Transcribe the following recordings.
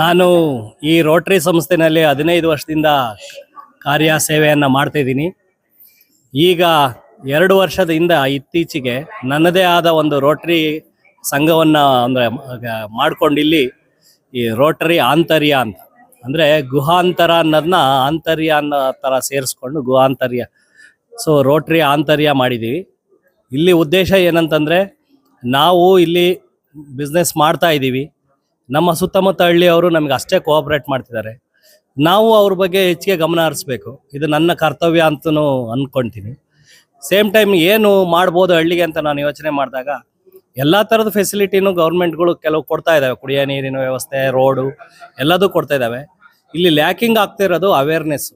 ನಾನು ಈ ರೋಟರಿ ಸಂಸ್ಥೆನಲ್ಲಿ ಹದಿನೈದು ವರ್ಷದಿಂದ ಕಾರ್ಯ ಸೇವೆಯನ್ನು ಮಾಡ್ತಾ ಇದ್ದೀನಿ. ಈಗ ಎರಡು ವರ್ಷದಿಂದ ಇತ್ತೀಚೆಗೆ ನನ್ನದೇ ಆದ ಒಂದು ರೋಟರಿ ಸಂಘವನ್ನು ಅಂದರೆ ಮಾಡ್ಕೊಂಡು ಇಲ್ಲಿ ಈ ರೋಟರಿ ಆಂತರ್ಯ ಅಂತ. ಅಂದರೆ ಗುಹಾಂತರ ಅನ್ನೋದನ್ನ ಆಂತರ್ಯ ಅನ್ನೋ ಥರ ಸೇರಿಸ್ಕೊಂಡು ಗುಹಾಂತರ್ಯ. ಸೊ ರೋಟರಿ ಆಂತರ್ಯ ಮಾಡಿದ್ದೀವಿ. ಇಲ್ಲಿ ಉದ್ದೇಶ ಏನಂತಂದರೆ ನಾವು ಇಲ್ಲಿ ಬಿಸ್ನೆಸ್ ಮಾಡ್ತಾ ಇದ್ದೀವಿ. ನಮ್ಮ ಸುತ್ತಮುತ್ತ ಹಳ್ಳಿಯವರು ನಮಗೆ ಅಷ್ಟೇ ಕೋಆಪ್ರೇಟ್ ಮಾಡ್ತಿದ್ದಾರೆ. ನಾವು ಅವ್ರ ಬಗ್ಗೆ ಹೆಚ್ಚಿಗೆ ಗಮನ ಹರಿಸ್ಬೇಕು. ಇದು ನನ್ನ ಕರ್ತವ್ಯ ಅಂತಲೂ ಅಂದ್ಕೊಳ್ತೀನಿ ಸೇಮ್ ಟೈಮ್ ಏನು ಮಾಡ್ಬೋದು ಹಳ್ಳಿಗೆ ಅಂತ ನಾನು ಯೋಚನೆ ಮಾಡಿದಾಗ ಎಲ್ಲ ಥರದ ಫೆಸಿಲಿಟಿನೂ ಗೌರ್ಮೆಂಟ್ಗಳು ಕೆಲವು ಕೊಡ್ತಾ ಇದ್ದಾವೆ ಕುಡಿಯೋ ನೀರಿನ ವ್ಯವಸ್ಥೆ ರೋಡು ಎಲ್ಲದೂ ಕೊಡ್ತಾ ಇದ್ದಾವೆ ಇಲ್ಲಿ ಲ್ಯಾಕಿಂಗ್ ಆಗ್ತಾ ಇರೋದು ಅವೇರ್ನೆಸ್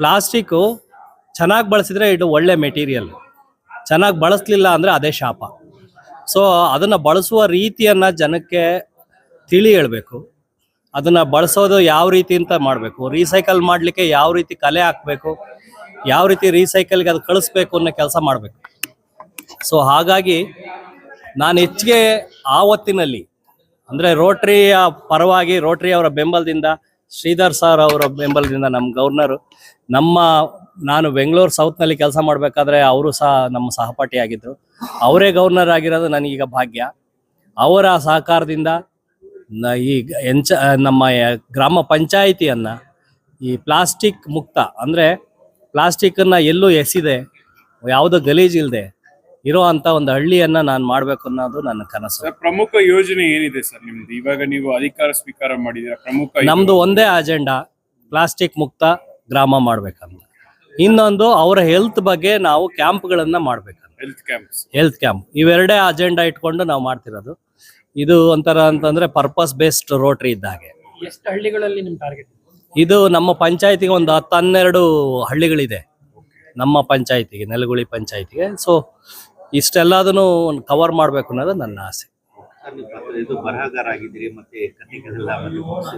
ಪ್ಲಾಸ್ಟಿಕ್ಕು ಚೆನ್ನಾಗಿ ಬಳಸಿದ್ರೆ ಇದು ಒಳ್ಳೆ ಮೆಟೀರಿಯಲ್ ಚೆನ್ನಾಗಿ ಬಳಸಲಿಲ್ಲ ಅಂದರೆ ಅದೇ ಶಾಪ. ಸೊ ಅದನ್ನು ಬಳಸುವ ರೀತಿಯನ್ನು ಜನಕ್ಕೆ ತಿಳಿ ಹೇಳಬೇಕು. ಅದನ್ನು ಬಳಸೋದು ಯಾವ ರೀತಿ ಅಂತ ಮಾಡಬೇಕು. ರೀಸೈಕಲ್ ಮಾಡಲಿಕ್ಕೆ ಯಾವ ರೀತಿ ಕಲೆ ಹಾಕಬೇಕು, ಯಾವ ರೀತಿ ರೀಸೈಕಲ್ಗೆ ಅದು ಕಳಿಸ್ಬೇಕು ಅನ್ನೋ ಕೆಲಸ ಮಾಡಬೇಕು. ಸೊ ಹಾಗಾಗಿ ನಾನು ಹೆಚ್ಚಿಗೆ ಆ ಹೊತ್ತಿನಲ್ಲಿ ಅಂದರೆ ರೋಟ್ರಿಯ ಪರವಾಗಿ, ರೋಟ್ರಿ ಅವರ ಬೆಂಬಲದಿಂದ, ಶ್ರೀಧರ್ ಸರ್ ಅವರ ಬೆಂಬಲದಿಂದ ನಮ್ಮ ಗವರ್ನರು ನಮ್ಮ ನಾನು ಬೆಂಗಳೂರು ಸೌತ್ನಲ್ಲಿ ಕೆಲಸ ಮಾಡಬೇಕಾದ್ರೆ ಅವರು ಸಹ ನಮ್ಮ ಸಹಪಾಠಿಯಾಗಿದ್ದರು ಅವರೇ ಗವರ್ನರ್ ಆಗಿರೋದು ನನಗೀಗ ಭಾಗ್ಯ. ಅವರ ಸಹಕಾರದಿಂದ ಈ ಎಂಚ ನಮ್ಮ ಗ್ರಾಮ ಪಂಚಾಯಿತಿಯನ್ನು ಈ ಪ್ಲಾಸ್ಟಿಕ್ ಮುಕ್ತ ಅಂದರೆ ಪ್ಲಾಸ್ಟಿಕ್ಕನ್ನು ಎಲ್ಲೂ ಎಸಿದೆ ಯಾವುದೋ ಗಲೀಜಿಲ್ಲದೆ ಇರೋ ಅಂತ ಒಂದು ಹಳ್ಳಿಯನ್ನ ನಾನು ಮಾಡಬೇಕು ಅನ್ನೋದು ನನ್ನ ಕನಸು. ಪ್ರಮುಖ ಯೋಜನೆ ಏನಿದೆ ಸರ್ ನಿಮ್ದು? ಇವಾಗ ನೀವು ಅಧಿಕಾರ ಸ್ವೀಕಾರ ಮಾಡಿದಿರ ಪ್ರಮುಖ ನಮ್ದು ಒಂದೇ ಅಜೆಂಡಾ ಪ್ಲಾಸ್ಟಿಕ್ ಮುಕ್ತ ಗ್ರಾಮ ಮಾಡ್ಬೇಕಂತ. ಇನ್ನೊಂದು ಅವರ ಹೆಲ್ತ್ ಬಗ್ಗೆ ನಾವು ಕ್ಯಾಂಪ್ಗಳನ್ನ ಮಾಡ್ಬೇಕು ಹೆಲ್ತ್ ಕ್ಯಾಂಪ್ಸ್ ಹೆಲ್ತ್ ಕ್ಯಾಂಪ್ ಇವೆರಡೇ ಅಜೆಂಡಾ ಇಟ್ಕೊಂಡು ನಾವು ಮಾಡ್ತಿರೋದು. ಇದು ಒಂಥರ ಅಂತಂದ್ರೆ ಪರ್ಪಸ್ ಬೇಸ್ಡ್ ರೋಟ್ರಿ ಇದ್ದ ಹಾಗೆ. ಎಷ್ಟು ಹಳ್ಳಿಗಳಲ್ಲಿ ನಿಮ್ ಟಾರ್ಗೆಟ್ ಇದು ನಮ್ಮ ಪಂಚಾಯತಿಗೆ ಒಂದು ಹತ್ತು ಹನ್ನೆರಡು ಹಳ್ಳಿಗಳಿದೆ. ನಮ್ಮ ಪಂಚಾಯತಿಗೆ ನೆಲಗುಳಿ ಪಂಚಾಯತಿಗೆ. ಸೊ ಇಷ್ಟೆಲ್ಲದನ್ನು ಕವರ್ ಮಾಡ್ಬೇಕು ಅನ್ನೋದು ನನ್ನ ಆಸೆ. ಇದು ಬರಹಗಾರ ಆಗಿದ್ರಿ ಮತ್ತೆ ಕಥೆಗಳೆಲ್ಲ ಮತ್ತು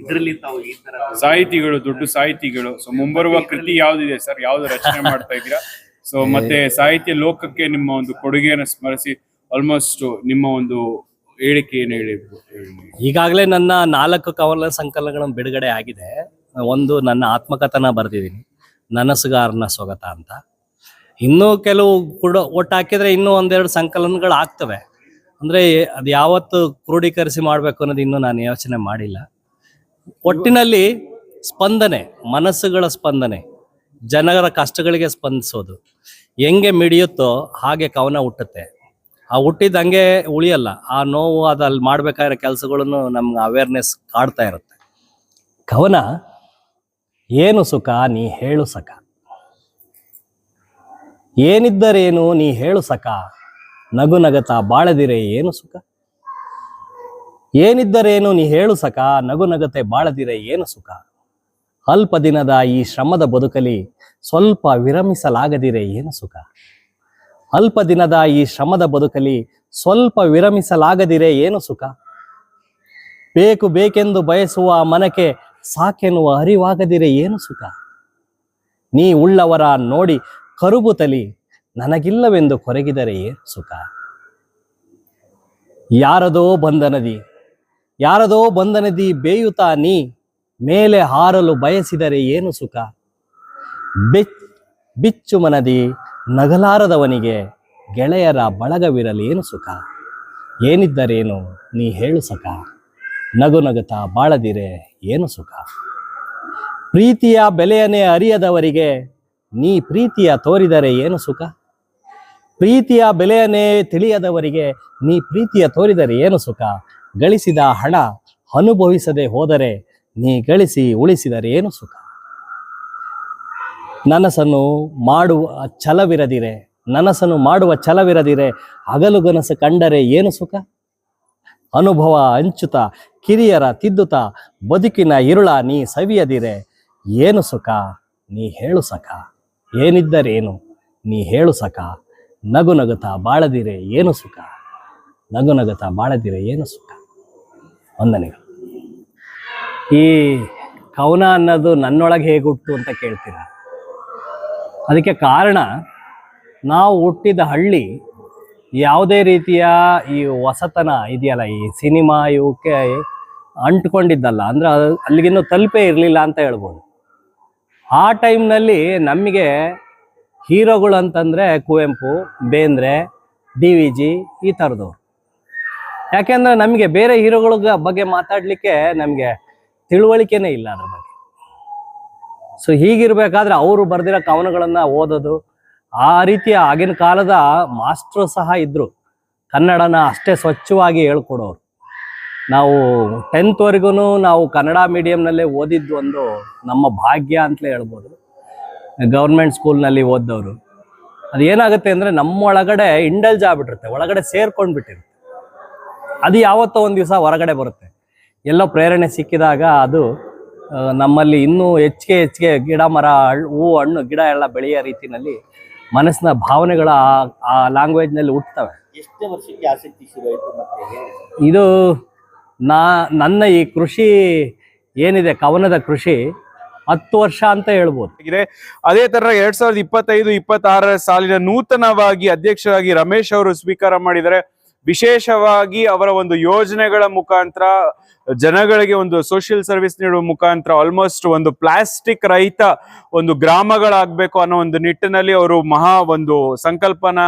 ಇದರಲ್ಲಿ ತಾವು ಈ ತರ ಸಾಹಿತಿಗಳು ದೊಡ್ಡ ಸಾಹಿತಿಗಳು. ಸೊ ಮುಂಬರುವ ಕೃತಿ ಯಾವ್ದಿದೆ ಸರ್? ಯಾವ್ದು ರಚನೆ ಮಾಡ್ತಾ ಇದ್ದೀರಾ? ಸೊ ಮತ್ತೆ ಸಾಹಿತ್ಯ ಲೋಕಕ್ಕೆ ನಿಮ್ಮ ಒಂದು ಕೊಡುಗೆಯನ್ನು ಸ್ಮರಿಸಿ ಆಲ್ಮೋಸ್ಟ್ ನಿಮ್ಮ ಒಂದು ಹೇಳಿಕೆ ಏನು ಹೇಳಿ? ಈಗಾಗಲೇ ನನ್ನ ನಾಲ್ಕು ಕವನ ಸಂಕಲನಗಳನ್ನು ಬಿಡುಗಡೆ ಆಗಿದೆ. ಒಂದು ನನ್ನ ಆತ್ಮಕಥನ ಬರೆದಿದ್ದೀನಿ. ನನಸುಗಾರನ ಸ್ವಾಗತ ಅಂತ. ಇನ್ನೂ ಕೆಲವು ಕೂಡ ಒಟ್ಟು ಹಾಕಿದ್ರೆ ಇನ್ನೂ ಒಂದೆರಡು ಸಂಕಲನಗಳು ಆಗ್ತವೆ ಅಂದರೆ ಅದು ಯಾವತ್ತು ಕ್ರೋಢೀಕರಿಸಿ ಮಾಡಬೇಕು ಅನ್ನೋದು ಇನ್ನೂ ನಾನು ಯೋಚನೆ ಮಾಡಿಲ್ಲ. ಒಟ್ಟಿನಲ್ಲಿ ಸ್ಪಂದನೆ, ಮನಸ್ಸುಗಳ ಸ್ಪಂದನೆ, ಜನರ ಕಷ್ಟಗಳಿಗೆ ಸ್ಪಂದಿಸೋದು. ಹೆಂಗೆ ಮಿಡಿಯುತ್ತೋ ಹಾಗೆ ಕವನ ಹುಟ್ಟುತ್ತೆ. ಆ ಹುಟ್ಟಿದ ಹಂಗೆ ಉಳಿಯಲ್ಲ. ಆ ನೋವು ಅದಲ್ಲಿ ಮಾಡ್ಬೇಕಾಗಿರೋ ಕೆಲಸಗಳನ್ನು ನಮ್ಗೆ ಅವೇರ್ನೆಸ್ ಕಾಡ್ತಾ ಇರುತ್ತೆ. ಕವನ, ಏನು ಸುಖ? ನೀ ಹೇಳು ಸಖ. ಏನಿದ್ದರೇನು ನೀ ಹೇಳು ಸಖ. ನಗು ನಗತ ಬಾಳದಿರೇ, ಏನು ಸುಖ? ಏನಿದ್ದರೇನು ನೀ ಹೇಳು ಸಖ, ನಗು ನಗತೆ ಬಾಳದಿರೆ ಏನು ಸುಖ? ಅಲ್ಪ ದಿನದ ಈ ಶ್ರಮದ ಬದುಕಲಿ ಸ್ವಲ್ಪ ವಿರಮಿಸಲಾಗದಿರೆ ಏನು ಸುಖ? ಅಲ್ಪ ದಿನದ ಈ ಶ್ರಮದ ಬದುಕಲಿ ಸ್ವಲ್ಪ ವಿರಮಿಸಲಾಗದಿರೆ ಏನು ಸುಖ? ಬೇಕು ಬೇಕೆಂದು ಬಯಸುವ ಮನಕೆ ಸಾಕೆನ್ನುವ ಅರಿವಾಗದಿರೆ ಏನು ಸುಖ? ನೀ ಉಳ್ಳವರ ನೋಡಿ ಕರುಬುತಲಿ ನನಗಿಲ್ಲವೆಂದು ಕೊರಗಿದರೆ ಏನು ಸುಖ? ಯಾರದೋ ಬಂಧನದಿ ಯಾರದೋ ಬಂಧನದಿ ಬೇಯುತ್ತಾ ನೀ, ಮೇಲೆ ಹಾರಲು ಬಯಸಿದರೆ ಏನು ಸುಖ? ಬೆಚ್, ಬಿಚ್ಚು ಮನದಿ ನಗಲಾರದವನಿಗೆ ಗೆಳೆಯರ ಬಳಗವಿರಲಿ ಏನು ಸುಖ? ಏನಿದ್ದರೇನು ನೀ ಹೇಳು ಸಖ? ನಗು ನಗುತ್ತಾ ಬಾಳದಿರೆ ಏನು ಸುಖ? ಪ್ರೀತಿಯ ಬೆಲೆಯನ್ನೇ ಅರಿಯದವರಿಗೆ ನೀ ಪ್ರೀತಿಯ ತೋರಿದರೆ ಏನು ಸುಖ? ಪ್ರೀತಿಯ ಬೆಲೆಯನ್ನೇ ತಿಳಿಯದವರಿಗೆ ನೀ ಪ್ರೀತಿಯ ತೋರಿದರೆ ಏನು ಸುಖ? ಗಳಿಸಿದ ಹಣ ಅನುಭವಿಸದೆ ಹೋದರೆ ನೀ ಗಳಿಸಿ ಉಳಿಸಿದರೆ ಏನು ಸುಖ? ನನಸನ್ನು ಮಾಡುವ ಛಲವಿರದಿರೆ, ನನಸನ್ನು ಮಾಡುವ ಛಲವಿರದಿರೆ ಹಗಲುಗನಸು ಕಂಡರೆ ಏನು ಸುಖ? ಅನುಭವ ಹಂಚುತ, ಕಿರಿಯರ ತಿದ್ದುತ, ಬದುಕಿನ ಇರುಳ ನೀ ಸವಿಯದಿರೆ, ಏನು ಸುಖ? ನೀ ಹೇಳು ಸಖ. ಏನಿದ್ದರೇನು? ನೀ ಹೇಳು ಸಖ. ನಗು ನಗುತ್ತಾ ಬಾಳದಿರೆ, ಏನು ಸುಖ? ನಗು ನಗುತ್ತಾ ಬಾಳದಿರೆ, ಏನು ಸುಖ? ವಂದನೆಗಳು. ಈ ಕವನ ಅನ್ನೋದು ನನ್ನೊಳಗೆ ಹೇಗೆ ಹುಟ್ಟು ಅಂತ ಕೇಳ್ತೀರ? ಅದಕ್ಕೆ ಕಾರಣ, ನಾವು ಹುಟ್ಟಿದ ಹಳ್ಳಿ ಯಾವುದೇ ರೀತಿಯ ಈ ಹೊಸತನ ಇದೆಯಲ್ಲ, ಈ ಸಿನಿಮಾ ಇವಕ್ಕೆ ಅಂಟ್ಕೊಂಡಿದ್ದಲ್ಲ, ಅಂದರೆ ಅದು ಅಲ್ಲಿಗಿನ್ನೂ ತಲುಪೇ ಇರಲಿಲ್ಲ ಅಂತ ಹೇಳ್ಬೋದು. ಆ ಟೈಮ್ನಲ್ಲಿ ನಮಗೆ ಹೀರೋಗಳು ಅಂತಂದರೆ Kuvempu, Bendre, D V G ಈ ಥರದವ್ರು. ಯಾಕೆಂದರೆ ನಮಗೆ ಬೇರೆ ಹೀರೋಗಳ ಬಗ್ಗೆ ಮಾತಾಡಲಿಕ್ಕೆ ನಮಗೆ ತಿಳುವಳಿಕೆನೇ ಇಲ್ಲ ಅದ್ರ ಬಗ್ಗೆ. ಸೊ ಹೀಗಿರ್ಬೇಕಾದ್ರೆ ಅವರು ಬರ್ದಿರೋ ಕವನಗಳನ್ನು ಓದೋದು, ಆ ರೀತಿಯ ಆಗಿನ ಕಾಲದ ಮಾಸ್ಟ್ರು ಸಹ ಇದ್ದರು ಕನ್ನಡನ ಅಷ್ಟೇ ಸ್ವಚ್ಛವಾಗಿ ಹೇಳ್ಕೊಡೋರು. ನಾವು ಟೆಂತ್ವರೆಗೂ ನಾವು ಕನ್ನಡ ಮೀಡಿಯಂನಲ್ಲೇ ಓದಿದ್ದು ಒಂದು ನಮ್ಮ ಭಾಗ್ಯ ಅಂತಲೇ ಹೇಳ್ಬೋದು. ಗೌರ್ಮೆಂಟ್ ಸ್ಕೂಲ್ನಲ್ಲಿ ಓದ್ದವರು. ಅದು ಏನಾಗುತ್ತೆ ಅಂದರೆ ನಮ್ಮೊಳಗಡೆ ಇಂಡಲ್ಜ್ ಆಗ್ಬಿಟ್ಟಿರುತ್ತೆ, ಒಳಗಡೆ ಸೇರ್ಕೊಂಡು ಬಿಟ್ಟಿರುತ್ತೆ ಅದು ಯಾವತ್ತೋ ಒಂದು ದಿವಸ ಹೊರಗಡೆ ಬರುತ್ತೆ. ಎಲ್ಲೋ ಪ್ರೇರಣೆ ಸಿಕ್ಕಿದಾಗ ಅದು ನಮ್ಮಲ್ಲಿ ಇನ್ನೂ ಹೆಚ್ಚಿಗೆ ಹೆಚ್ಚಿಗೆ ಗಿಡ ಮರ ಹೂ ಹೂವು ಹಣ್ಣು ಗಿಡ ಎಲ್ಲ ಬೆಳೆಯೋ ರೀತಿನಲ್ಲಿ ಮನಸ್ಸಿನ ಭಾವನೆಗಳ ಆ- ಆ ಲ್ಯಾಂಗ್ವೇಜ್ನಲ್ಲಿ ಹುಟ್ಟುತ್ತವೆ ಎಷ್ಟೇ ವರ್ಷಕ್ಕೆ ಆಸಕ್ತಿ ಶುರುವಾಯಿತು ಇದು ನಾ ನನ್ನ ಈ ಕೃಷಿ ಏನಿದೆ ಕವನದ ಕೃಷಿ ಹತ್ತು ವರ್ಷ ಅಂತ ಹೇಳ್ಬೋದು. ಇದೆ ಅದೇ ತರ ಎರಡ್ ಸಾವಿರದ ಇಪ್ಪತ್ತೈದು ಇಪ್ಪತ್ತಾರರ ಸಾಲಿನ ನೂತನವಾಗಿ ಅಧ್ಯಕ್ಷರಾಗಿ ರಮೇಶ್ ಅವರು ಸ್ವೀಕಾರ ಮಾಡಿದ್ದಾರೆ ವಿಶೇಷವಾಗಿ ಅವರ ಒಂದು ಯೋಜನೆಗಳ ಮುಖಾಂತರ, ಜನಗಳಿಗೆ ಒಂದು ಸೋಷಿಯಲ್ ಸರ್ವಿಸ್ ನೀಡುವ ಮುಖಾಂತರ ಆಲ್ಮೋಸ್ಟ್ ಒಂದು ಪ್ಲಾಸ್ಟಿಕ್ ರಹಿತ ಒಂದು ಗ್ರಾಮಗಳಾಗಬೇಕು ಅನ್ನೋ ಒಂದು ನಿಟ್ಟಿನಲ್ಲಿ ಅವರು ಮಹಾ ಒಂದು ಸಂಕಲ್ಪನ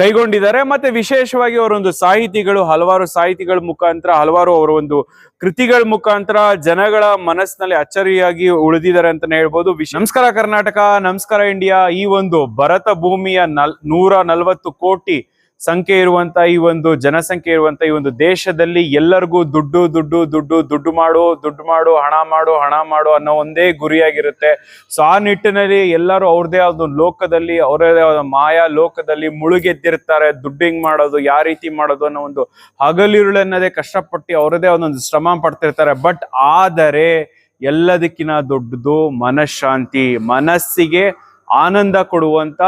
ಕೈಗೊಂಡಿದ್ದಾರೆ. ಮತ್ತೆ ವಿಶೇಷವಾಗಿ ಅವರೊಂದು ಸಾಹಿತಿಗಳು, ಹಲವಾರು ಸಾಹಿತಿಗಳ ಮುಖಾಂತರ, ಹಲವಾರು ಅವರ ಒಂದು ಕೃತಿಗಳ ಮುಖಾಂತರ ಜನಗಳ ಮನಸ್ಸಿನಲ್ಲಿ ಅಚ್ಚರಿಯಾಗಿ ಉಳಿದಿದ್ದಾರೆ ಅಂತಾನೆ ಹೇಳ್ಬೋದು. ನಮಸ್ಕಾರ ಕರ್ನಾಟಕ, ನಮಸ್ಕಾರ ಇಂಡಿಯಾ. ಈ ಒಂದು ಭರತ ಭೂಮಿಯ ನಲ್, ನೂರ ನಲವತ್ತು ಕೋಟಿ ಸಂಖ್ಯೆ ಇರುವಂತ ಈ ಒಂದು ಜನಸಂಖ್ಯೆ ಇರುವಂತ ಈ ಒಂದು ದೇಶದಲ್ಲಿ ಎಲ್ಲರಿಗೂ ದುಡ್ಡು ದುಡ್ಡು ದುಡ್ಡು ದುಡ್ಡು ಮಾಡು ದುಡ್ಡು ಮಾಡು, ಹಣ ಮಾಡು ಹಣ ಮಾಡು ಅನ್ನೋ ಒಂದೇ ಗುರಿಯಾಗಿರುತ್ತೆ. ಸೊ ಆ ನಿಟ್ಟಿನಲ್ಲಿ ಎಲ್ಲರೂ ಅವ್ರದೇ ಆದ ಲೋಕದಲ್ಲಿ, ಅವರದೇ ಆದ ಮಾಯಾ ಲೋಕದಲ್ಲಿ ಮುಳುಗೆದ್ದಿರ್ತಾರೆ. ದುಡ್ಡು ಹಿಂಗ್ ಮಾಡೋದು, ಯಾವ ರೀತಿ ಮಾಡೋದು ಅನ್ನೋ ಒಂದು ಹಗಲಿರುಳನ್ನದೇ ಕಷ್ಟಪಟ್ಟು ಅವರದೇ ಒಂದೊಂದು ಶ್ರಮ ಪಡ್ತಿರ್ತಾರೆ. ಬಟ್ ಆದರೆ ಎಲ್ಲದಕ್ಕಿಂತ ದೊಡ್ಡದು ಮನಃಶಾಂತಿ, ಮನಸ್ಸಿಗೆ ಆನಂದ ಕೊಡುವಂತ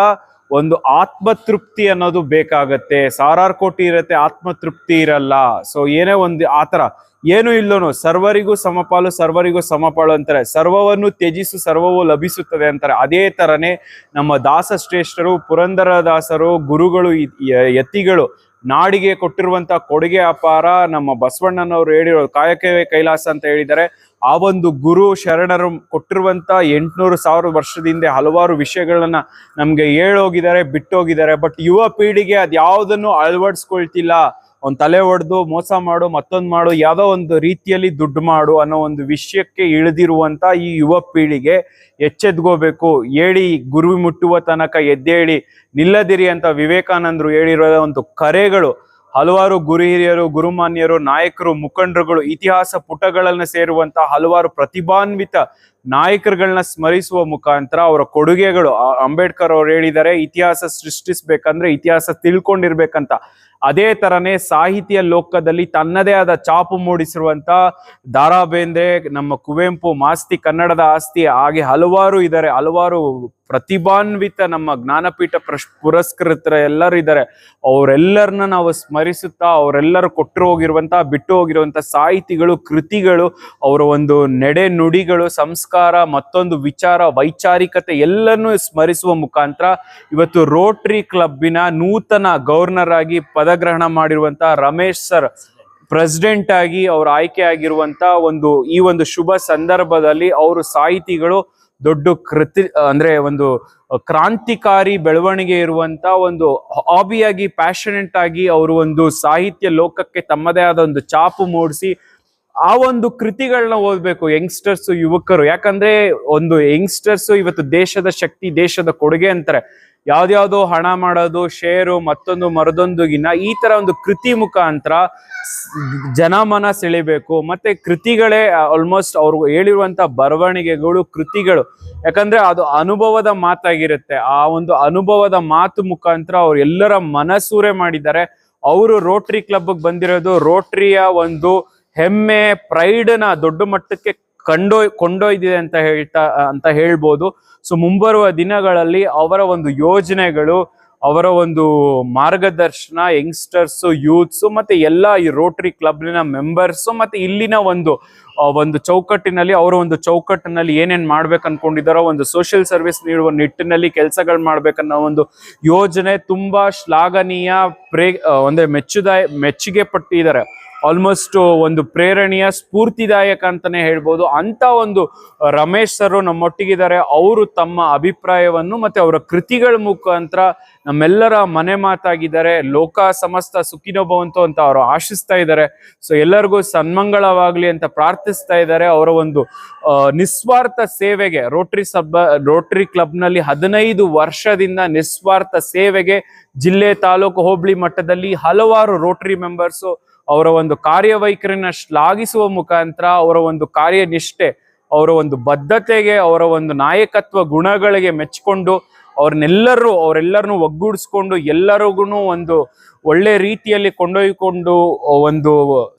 ಒಂದು ಆತ್ಮತೃಪ್ತಿ ಅನ್ನೋದು ಬೇಕಾಗತ್ತೆ. ಸಾವಿರಾರು ಕೋಟಿ ಇರತ್ತೆ, ಆತ್ಮತೃಪ್ತಿ ಇರಲ್ಲ. ಸೊ ಏನೇ ಒಂದು ಆತರ ಏನು ಇಲ್ಲೋನು, ಸರ್ವರಿಗೂ ಸಮಪಾಲು ಸರ್ವರಿಗೂ ಸಮಪಾಲು ಅಂತಾರೆ. ಸರ್ವವನ್ನು ತ್ಯಜಿಸು, ಸರ್ವವು ಲಭಿಸುತ್ತದೆ ಅಂತಾರೆ. ಅದೇ ತರನೇ ನಮ್ಮ ದಾಸ ಶ್ರೇಷ್ಠರು, ಪುರಂದರ ದಾಸರು, ಗುರುಗಳು ಯತಿಗಳು, ನಾಡಿಗೆ ಕೊಟ್ಟಿರುವಂತಹ ಕೊಡುಗೆ ಅಪಾರ. ನಮ್ಮ ಬಸವಣ್ಣನವರು ಹೇಳಿರೋ ಕಾಯಕವೇ ಕೈಲಾಸ ಅಂತ ಹೇಳಿದ್ದಾರೆ. ಆ ಒಂದು ಗುರು ಶರಣರು ಕೊಟ್ಟಿರುವಂತ ಎಂಟುನೂರು ಸಾವಿರ ವರ್ಷದ ಹಿಂದೆ ಹಲವಾರು ವಿಷಯಗಳನ್ನ ನಮ್ಗೆ ಹೇಳೋಗಿದ್ದಾರೆ, ಬಿಟ್ಟೋಗಿದ್ದಾರೆ. ಬಟ್ ಯುವ ಪೀಳಿಗೆ ಅದ್ ಯಾವ್ದನ್ನು ಅಳವಡಿಸ್ಕೊಳ್ತಿಲ್ಲ. ಅವ್ನ್ ತಲೆ ಹೊಡೆದು ಮೋಸ ಮಾಡು, ಮತ್ತೊಂದು ಮಾಡು, ಯಾವುದೋ ಒಂದು ರೀತಿಯಲ್ಲಿ ದುಡ್ಡು ಮಾಡು ಅನ್ನೋ ಒಂದು ವಿಷಯಕ್ಕೆ ಇಳಿದಿರುವಂತ ಈ ಯುವ ಪೀಳಿಗೆ ಎಚ್ಚೆದ್ಕೋಬೇಕು ಹೇಳಿ ಗುರು ಮುಟ್ಟುವ ತನಕ ಎದ್ದೇಳಿ, ನಿಲ್ಲದಿರಿ ಅಂತ ವಿವೇಕಾನಂದರು ಹೇಳಿರೋ ಒಂದು ಕರೆಗಳು ಹಲವಾರು ಗುರು ಹಿರಿಯರು ಗುರುಮಾನ್ಯರು ನಾಯಕರು, ಮುಖಂಡರುಗಳು, ಇತಿಹಾಸ ಪುಟಗಳನ್ನು ಸೇರುವಂತಹ ಹಲವಾರು ಪ್ರತಿಭಾನ್ವಿತ ನಾಯಕರುಗಳನ್ನ ಸ್ಮರಿಸುವ ಮುಖಾಂತರ ಅವರ ಕೊಡುಗೆಗಳು. ಅಂಬೇಡ್ಕರ್ ಅವ್ರು ಹೇಳಿದ್ದಾರೆ, ಇತಿಹಾಸ ಸೃಷ್ಟಿಸ್ಬೇಕಂದ್ರೆ ಇತಿಹಾಸ ತಿಳ್ಕೊಂಡಿರ್ಬೇಕಂತ. ಅದೇ ತರನೇ ಸಾಹಿತ್ಯ ಲೋಕದಲ್ಲಿ ತನ್ನದೇ ಆದ ಚಾಪು ಮೂಡಿಸಿರುವಂತ ದಾರಾ ಬೇಂದ್ರೆ ನಮ್ಮ ಕುವೆಂಪು, ಮಾಸ್ತಿ ಕನ್ನಡದ ಆಸ್ತಿ, ಹಾಗೆ ಹಲವಾರು ಇದ್ದಾರೆ ಹಲವಾರು ಪ್ರತಿಭಾನ್ವಿತ ನಮ್ಮ ಜ್ಞಾನಪೀಠ ಪ್ರಶ್, ಪುರಸ್ಕೃತರ ಎಲ್ಲರೂ ಇದ್ದಾರೆ ಅವರೆಲ್ಲರನ್ನ ನಾವು ಸ್ಮರಿಸುತ್ತಾ, ಅವರೆಲ್ಲರೂ ಕೊಟ್ಟರು ಹೋಗಿರುವಂತ, ಬಿಟ್ಟು ಹೋಗಿರುವಂತ ಸಾಹಿತಿಗಳು, ಕೃತಿಗಳು, ಅವರ ಒಂದು ನಡೆ ನುಡಿಗಳು, ಸಂಸ್ಕಾರ, ಮತ್ತೊಂದು ವಿಚಾರ, ವೈಚಾರಿಕತೆ ಎಲ್ಲನೂ ಸ್ಮರಿಸುವ ಮುಖಾಂತರ ಇವತ್ತು ರೋಟರಿ ಕ್ಲಬ್ಬಿನ ನೂತನ ಗವರ್ನರ್ ಆಗಿ ಪದಗ್ರಹಣ ಮಾಡಿರುವಂತಹ ರಮೇಶ್ ಸರ್ ಪ್ರೆಸಿಡೆಂಟ್ ಆಗಿ ಅವರು ಆಯ್ಕೆ ಆಗಿರುವಂತ ಒಂದು, ಈ ಒಂದು ಶುಭ ಸಂದರ್ಭದಲ್ಲಿ ಅವರು ಸಾಹಿತಿಗಳು ದೊಡ್ಡ ಕೃತಿ, ಅಂದ್ರೆ ಒಂದು ಕ್ರಾಂತಿಕಾರಿ ಬೆಳವಣಿಗೆ ಇರುವಂತ ಒಂದು ಹಾಬಿಯಾಗಿ ಪ್ಯಾಷನೆಂಟ್ ಆಗಿ ಅವರು ಒಂದು ಸಾಹಿತ್ಯ ಲೋಕಕ್ಕೆ ತಮ್ಮದೇ ಆದ ಒಂದು ಚಾಪು ಮೂಡಿಸಿ ಆ ಒಂದು ಕೃತಿಗಳನ್ನ ಓದ್ಬೇಕು ಯಂಗ್ಸ್ಟರ್ಸ್, ಯುವಕರು. ಯಾಕಂದ್ರೆ ಒಂದು ಯಂಗ್ಸ್ಟರ್ಸ್ ಇವತ್ತು ದೇಶದ ಶಕ್ತಿ, ದೇಶದ ಕೊಡುಗೆ ಅಂತಾರೆ. ಯಾವ್ದ್ಯಾವ್ದೋ ಹಣ ಮಾಡೋದು, ಶೇರು, ಮತ್ತೊಂದು ಮರದೊಂದುಗಿನ ಈ ತರ ಒಂದು ಕೃತಿ ಮುಖಾಂತರ ಜನಮನ ಸೆಳಿಬೇಕು. ಮತ್ತೆ ಕೃತಿಗಳೇ ಆಲ್ಮೋಸ್ಟ್ ಅವ್ರು ಹೇಳಿರುವಂತ ಬರವಣಿಗೆಗಳು, ಕೃತಿಗಳು. ಯಾಕಂದ್ರೆ ಅದು ಅನುಭವದ ಮಾತಾಗಿರುತ್ತೆ. ಆ ಒಂದು ಅನುಭವದ ಮಾತು ಮುಖಾಂತರ ಅವ್ರು ಎಲ್ಲರ ಮನಸೂರೆ ಮಾಡಿದ್ದಾರೆ. ಅವರು ರೋಟ್ರಿ ಕ್ಲಬ್ ಬಂದಿರೋದು ರೋಟ್ರಿಯ ಒಂದು ಹೆಮ್ಮೆ ಪ್ರೈಡ್ನ ದೊಡ್ಡ ಮಟ್ಟಕ್ಕೆ ಕಂಡೊ, ಕೊಂಡೊಯ್ದಿದೆ ಅಂತ ಹೇಳ್ತಾ, ಅಂತ ಹೇಳ್ಬೋದು. ಸೊ ಮುಂಬರುವ ದಿನಗಳಲ್ಲಿ ಅವರ ಒಂದು ಯೋಜನೆಗಳು, ಅವರ ಒಂದು ಮಾರ್ಗದರ್ಶನ ಯಂಗ್ಸ್ಟರ್ಸ್ ಯೂತ್ಸು ಮತ್ತೆ ಎಲ್ಲ ಈ ರೋಟರಿ ಕ್ಲಬ್ನ ಮೆಂಬರ್ಸು ಮತ್ತೆ ಇಲ್ಲಿನ ಒಂದು ಒಂದು ಚೌಕಟ್ಟಿನಲ್ಲಿ, ಅವರ ಒಂದು ಚೌಕಟ್ಟಿನಲ್ಲಿ ಏನೇನು ಮಾಡ್ಬೇಕು ಅನ್ಕೊಂಡಿದಾರೋ ಒಂದು ಸೋಷಿಯಲ್ ಸರ್ವಿಸ್ ನೀಡುವ ನಿಟ್ಟಿನಲ್ಲಿ ಕೆಲಸಗಳು ಮಾಡ್ಬೇಕನ್ನೋ ಒಂದು ಯೋಜನೆ ತುಂಬಾ ಶ್ಲಾಘನೀಯ ಪ್ರೇ ಅಂದರೆ ಮೆಚ್ಚುದಾಯ, ಮೆಚ್ಚುಗೆ ಪಟ್ಟಿದ್ದಾರೆ. ಆಲ್ಮೋಸ್ಟ್ ಒಂದು ಪ್ರೇರಣೆಯ, ಸ್ಫೂರ್ತಿದಾಯಕ ಅಂತಾನೆ ಹೇಳ್ಬೋದು. ಅಂತ ಒಂದು ರಮೇಶ್ ಸರ್ ನಮ್ಮೊಟ್ಟಿಗಿದ್ದಾರೆ. ಅವರು ತಮ್ಮ ಅಭಿಪ್ರಾಯವನ್ನು ಮತ್ತೆ ಅವರ ಕೃತಿಗಳ ಮುಖಾಂತರ ನಮ್ಮೆಲ್ಲರ ಮನೆ ಮಾತಾಗಿದ್ದಾರೆ. ಲೋಕ ಸಮಸ್ತ ಸುಖಿನೋ ಭವಂತು ಅಂತ ಅವರು ಆಶಿಸ್ತಾ ಇದ್ದಾರೆ. ಸೊ ಎಲ್ಲರಿಗೂ ಸನ್ಮಂಗಳವಾಗ್ಲಿ ಅಂತ ಪ್ರಾರ್ಥಿಸ್ತಾ ಇದ್ದಾರೆ. ಅವರ ಒಂದು ನಿಸ್ವಾರ್ಥ ಸೇವೆಗೆ ರೋಟರಿ ಸಬ್ ರೋಟರಿ ಕ್ಲಬ್ನಲ್ಲಿ ಹದಿನೈದು ವರ್ಷದಿಂದ ನಿಸ್ವಾರ್ಥ ಸೇವೆಗೆ ಜಿಲ್ಲೆ ತಾಲೂಕು ಹೋಬಳಿ ಮಟ್ಟದಲ್ಲಿ ಹಲವಾರು ರೋಟರಿ ಮೆಂಬರ್ಸು ಅವರ ಒಂದು ಕಾರ್ಯವೈಖರಿನ ಶ್ಲಾಘಿಸುವ ಮುಖಾಂತರ ಅವರ ಒಂದು ಕಾರ್ಯನಿಷ್ಠೆ, ಅವರ ಒಂದು ಬದ್ಧತೆಗೆ, ಅವರ ಒಂದು ನಾಯಕತ್ವ ಗುಣಗಳಿಗೆ ಮೆಚ್ಚಿಕೊಂಡು ಅವ್ರನ್ನೆಲ್ಲರೂ, ಅವರೆಲ್ಲರನ್ನು ಒಗ್ಗೂಡಿಸ್ಕೊಂಡು ಎಲ್ಲರಿಗೂ ಒಂದು ಒಳ್ಳೆ ರೀತಿಯಲ್ಲಿ ಕೊಂಡೊಯ್ಕೊಂಡು ಒಂದು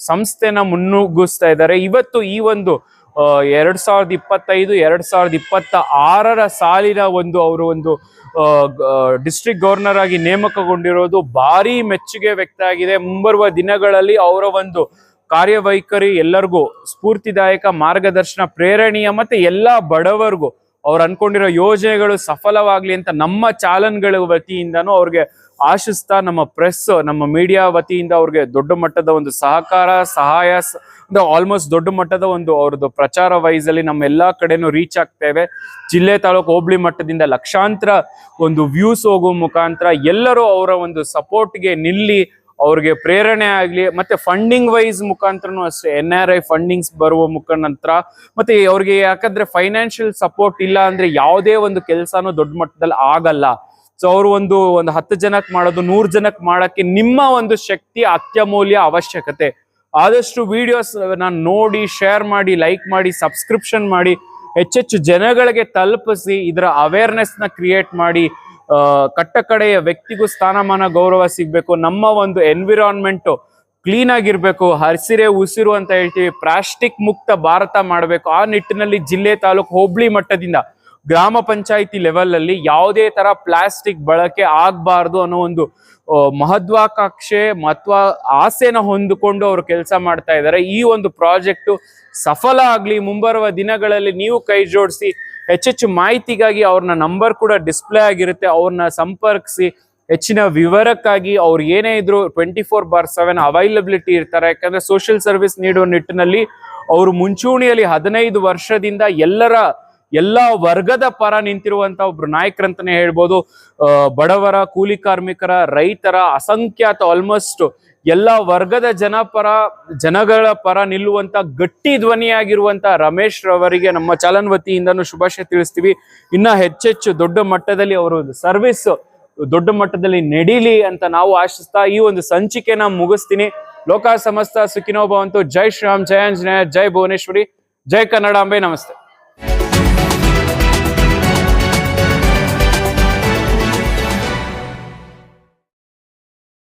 ಸಂಸ್ಥೆನ ಮುನ್ನುಗ್ಗಿಸ್ತಾ ಇದ್ದಾರೆ. ಇವತ್ತು ಈ ಒಂದು ಎರಡು ಎರಡ್ ಸಾವಿರದ ಇಪ್ಪತ್ತೈದು, ಎರಡು ಸಾವಿರದ ಇಪ್ಪತ್ತ ಆರರ ಸಾಲಿನ ಒಂದು ಅವರು ಒಂದು ಡಿಸ್ಟ್ರಿಕ್ಟ್ ಗವರ್ನರ್ ಆಗಿ ನೇಮಕಗೊಂಡಿರೋದು ಭಾರಿ ಮೆಚ್ಚುಗೆ ವ್ಯಕ್ತ ಆಗಿದೆ. ಮುಂಬರುವ ದಿನಗಳಲ್ಲಿ ಅವರ ಒಂದು ಕಾರ್ಯವೈಖರಿ ಎಲ್ಲರಿಗೂ ಸ್ಫೂರ್ತಿದಾಯಕ ಮಾರ್ಗದರ್ಶನ, ಪ್ರೇರಣೀಯ ಮತ್ತೆ ಎಲ್ಲಾ ಬಡವರಿಗೂ ಅವ್ರು ಅನ್ಕೊಂಡಿರೋ ಯೋಜನೆಗಳು ಸಫಲವಾಗ್ಲಿ ಅಂತ ನಮ್ಮ ಚಾಲನ್ಗಳ ವತಿಯಿಂದನೂ ಅವ್ರಿಗೆ ಆಶಿಸ್ತಾ, ನಮ್ಮ ಪ್ರೆಸ್ ನಮ್ಮ ಮೀಡಿಯಾ ವತಿಯಿಂದ ಅವ್ರಿಗೆ ದೊಡ್ಡ ಮಟ್ಟದ ಒಂದು ಸಹಕಾರ, ಸಹಾಯ ಅಂದ್ರೆ ಆಲ್ಮೋಸ್ಟ್ ದೊಡ್ಡ ಮಟ್ಟದ ಒಂದು ಅವ್ರದ್ದು ಪ್ರಚಾರ ವೈಸ್ ಅಲ್ಲಿ ನಮ್ಮ ಎಲ್ಲಾ ಕಡೆನೂ ರೀಚ್ ಆಗ್ತೇವೆ. ಜಿಲ್ಲೆ ತಾಲೂಕು ಹೋಬಳಿ ಮಟ್ಟದಿಂದ ಲಕ್ಷಾಂತರ ಒಂದು ವ್ಯೂಸ್ ಹೋಗುವ ಮುಖಾಂತರ ಎಲ್ಲರೂ ಅವರ ಒಂದು ಸಪೋರ್ಟ್ಗೆ ನಿಲ್ಲಿ ಅವ್ರಿಗೆ ಪ್ರೇರಣೆ ಆಗ್ಲಿ, ಮತ್ತೆ ಫಂಡಿಂಗ್ ವೈಸ್ ಮುಖಾಂತರನು ಅಷ್ಟೇ ಎನ್ ಆರ್ ಐ ಫಂಡಿಂಗ್ಸ್ ಬರುವ ಮುಖಾಂತರ ಮತ್ತೆ ಅವ್ರಿಗೆ ಯಾಕಂದ್ರೆ ಫೈನಾನ್ಷಿಯಲ್ ಸಪೋರ್ಟ್ ಇಲ್ಲ ಅಂದ್ರೆ ಯಾವುದೇ ಒಂದು ಕೆಲಸನೂ ದೊಡ್ಡ ಮಟ್ಟದಲ್ಲಿ ಆಗಲ್ಲ. ಸೊ ಅವರು ಒಂದು ಒಂದು ಹತ್ತು ಜನಕ್ಕೆ ಮಾಡೋದು, ನೂರು ಜನಕ್ಕೆ ಮಾಡೋಕ್ಕೆ ನಿಮ್ಮ ಒಂದು ಶಕ್ತಿ ಅತ್ಯಮೂಲ್ಯ ಅವಶ್ಯಕತೆ. ಆದಷ್ಟು ವಿಡಿಯೋಸ್ ನಾನು ನೋಡಿ ಶೇರ್ ಮಾಡಿ ಲೈಕ್ ಮಾಡಿ ಸಬ್ಸ್ಕ್ರಿಪ್ಷನ್ ಮಾಡಿ, ಹೆಚ್ಚೆಚ್ಚು ಜನಗಳಿಗೆ ತಲುಪಿಸಿ, ಇದರ ಅವೇರ್ನೆಸ್ನ ಕ್ರಿಯೇಟ್ ಮಾಡಿ ಆ, ಕಟ್ಟ ವ್ಯಕ್ತಿಗೂ ಸ್ಥಾನಮಾನ ಗೌರವ ಸಿಗಬೇಕು. ನಮ್ಮ ಒಂದು ಎನ್ವಿರಾನ್ಮೆಂಟು ಕ್ಲೀನ್ ಆಗಿರ್ಬೇಕು ಹಸಿರೆ ಉಸಿರು ಅಂತ ಹೇಳ್ತೀವಿ ಪ್ಲಾಸ್ಟಿಕ್ ಮುಕ್ತ ಭಾರತ ಮಾಡಬೇಕು. ಆ ನಿಟ್ಟಿನಲ್ಲಿ ಜಿಲ್ಲೆ ತಾಲೂಕು ಹೋಬಳಿ ಮಟ್ಟದಿಂದ ಗ್ರಾಮ ಪಂಚಾಯಿತಿ ಲೆವೆಲ್ ಅಲ್ಲಿ ಯಾವುದೇ ತರ ಪ್ಲಾಸ್ಟಿಕ್ ಬಳಕೆ ಆಗ್ಬಾರ್ದು ಅನ್ನೋ ಒಂದು ಮಹತ್ವಾಕಾಂಕ್ಷೆ ಮಹತ್ವ ಆಸೆನ ಹೊಂದಿಕೊಂಡು ಅವರು ಕೆಲಸ ಮಾಡ್ತಾ ಇದ್ದಾರೆ. ಈ ಒಂದು ಪ್ರಾಜೆಕ್ಟ್ ಸಫಲ ಆಗ್ಲಿ ಮುಂಬರುವ ದಿನಗಳಲ್ಲಿ ನೀವು ಕೈ ಜೋಡಿಸಿ ಹೆಚ್ಚೆಚ್ಚು ಮಾಹಿತಿಗಾಗಿ ಅವ್ರನ್ನ ನಂಬರ್ ಕೂಡ ಡಿಸ್ಪ್ಲೇ ಆಗಿರುತ್ತೆ. ಅವ್ರನ್ನ ಸಂಪರ್ಕಿಸಿ, ಹೆಚ್ಚಿನ ವಿವರಕ್ಕಾಗಿ ಅವ್ರು ಏನೇ ಇದ್ರು twenty four bar seven availability ಇರ್ತಾರೆ. ಯಾಕಂದ್ರೆ ಸೋಷಿಯಲ್ ಸರ್ವಿಸ್ ನೀಡುವ ನಿಟ್ಟಿನಲ್ಲಿ ಅವರು ಮುಂಚೂಣಿಯಲ್ಲಿ ಹದಿನೈದು ವರ್ಷದಿಂದ ಎಲ್ಲರ, ಎಲ್ಲಾ ವರ್ಗದ ಪರ ನಿಂತಿರುವಂತ ಒಬ್ರು ನಾಯಕರಂತಾನೆ ಹೇಳ್ಬೋದು. ಬಡವರ, ಕೂಲಿ ಕಾರ್ಮಿಕರ, ರೈತರ ಅಸಂಖ್ಯಾತ ಆಲ್ಮೋಸ್ಟ್ ಎಲ್ಲಾ ವರ್ಗದ ಜನಪರ ಜನಗಳ ಪರ ನಿಲ್ಲುವಂತ ಗಟ್ಟಿ ಧ್ವನಿಯಾಗಿರುವಂತ ರಮೇಶ್ ರವರಿಗೆ ನಮ್ಮ ಚಾಲನ್ ವತಿಯಿಂದನೂ ಶುಭಾಶಯ ತಿಳಿಸ್ತೀವಿ. ಇನ್ನ ಹೆಚ್ಚೆಚ್ಚು ದೊಡ್ಡ ಮಟ್ಟದಲ್ಲಿ ಅವರು ಸರ್ವಿಸ್ ದೊಡ್ಡ ಮಟ್ಟದಲ್ಲಿ ನಡೀಲಿ ಅಂತ ನಾವು ಆಶಿಸ್ತಾ ಈ ಒಂದು ಸಂಚಿಕೆನ ಮುಗಿಸ್ತೀನಿ. ಲೋಕ ಸಮಸ್ತ ಸುಖಿನೋ ಭವಂತು ಜೈ ಶ್ರೀರಾಮ್ ಜಯ ಆಂಜನೇಯ, ಜೈ ಭುವನೇಶ್ವರಿ. ಜೈ ಕನ್ನಡಾಂಬೆ, ನಮಸ್ತೆ.